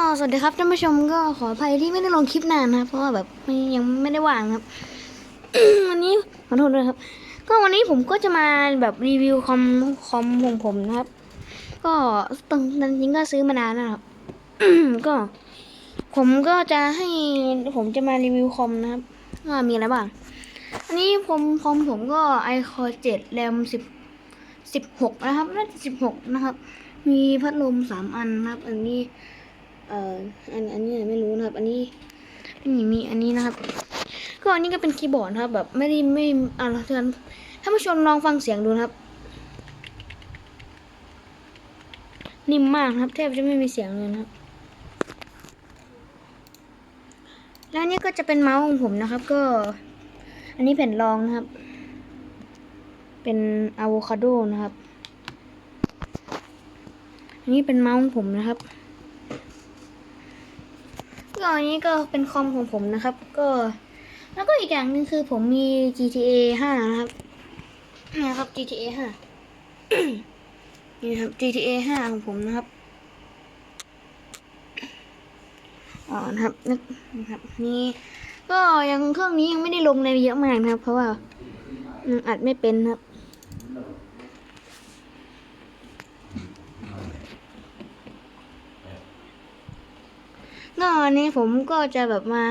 อ๋อสวัสดีครับท่านผู้ชมก็ขออภัยที่ไม่ได้ลงคลิปนานนะครับเพราะว่าแบบยังไม่ได้ว่างครับ วันนี้ขอโทษด้วยครับ ก็วันนี้ผมก็จะมาแบบรีวิวคอมคอมของผมนะครับ ก็ตรงจริงก็ซื้อมานานแล้วครับก็ ผมก็จะให้ผมจะมารีวิวคอมนะครับว่ามีอะไรบ้างอันนี้ผมคอมผมก็ iCore 7 RAM 10 16นะครับน่าจะ16นะครับ มีพัดลมสามอันนะครับ อันนี้ เอ่ออันอันนี้ไม่รู้นะครับ อันนี้นี่มีอันนี้นะครับ ก็อันนี้ก็เป็นคีย์บอร์ดครับ แบบไม่ได้ไม่อ่าเตือนท่านผู้ชมลองฟังเสียงดูนะครับ นิ่มมากครับแทบจะไม่มีเสียงเลยนะครับแล้วนนี่ก็จะเป็นเมาส์ของผมนะครับ ก็ อันนี้แผ่นรองนะครับ เป็นอะโวคาโดนะครับ อันนี้เป็นเมาส์ของผมนะครับ ก็อันนี้ก็เป็นคอมของผมนะครับ ก็ แล้วก็อีกอย่างหนึ่งคือผมมี GTA 5 นะครับนะครับ GTA 5นี่ครับ GTA 5 ของผมนะครับอ๋อนะครับนึกนะครับ นี่ก็ยังเครื่องนี้ยังไม่ได้ลงในเยอะมากนะครับ เพราะว่ายังอัดไม่เป็นครับ ก็อันนี้ผมก็จะแบบมา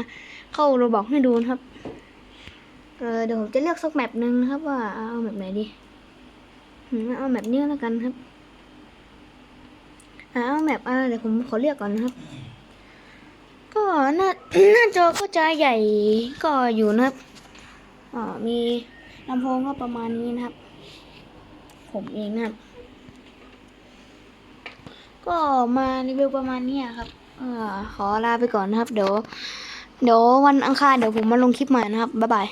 เข้าโรบอกให้ดูนะครับ เออเดี๋ยวผมจะเลือกสักแมปหนึ่งนะครับ ว่าเอาแบบไหนดีอืมเอาแบบนี้แล้วกันครับเอาแมปอ่าเดี๋ยวผมขอเลือกก่อนนะครับ ก็หน้าหน้าจอก็จะใหญ่ก็อยู่นะครับอ่ามีลำโพงก็ประมาณนี้นะครับ ผมเองนะครับ ก็มารีวิวประมาณนี้ครับ ขอลาไปก่อนนะครับ เดี๋ยว เดี๋ยววันอังคารเดี๋ยวผมมาลงคลิปใหม่นะครับ บ๊ายบาย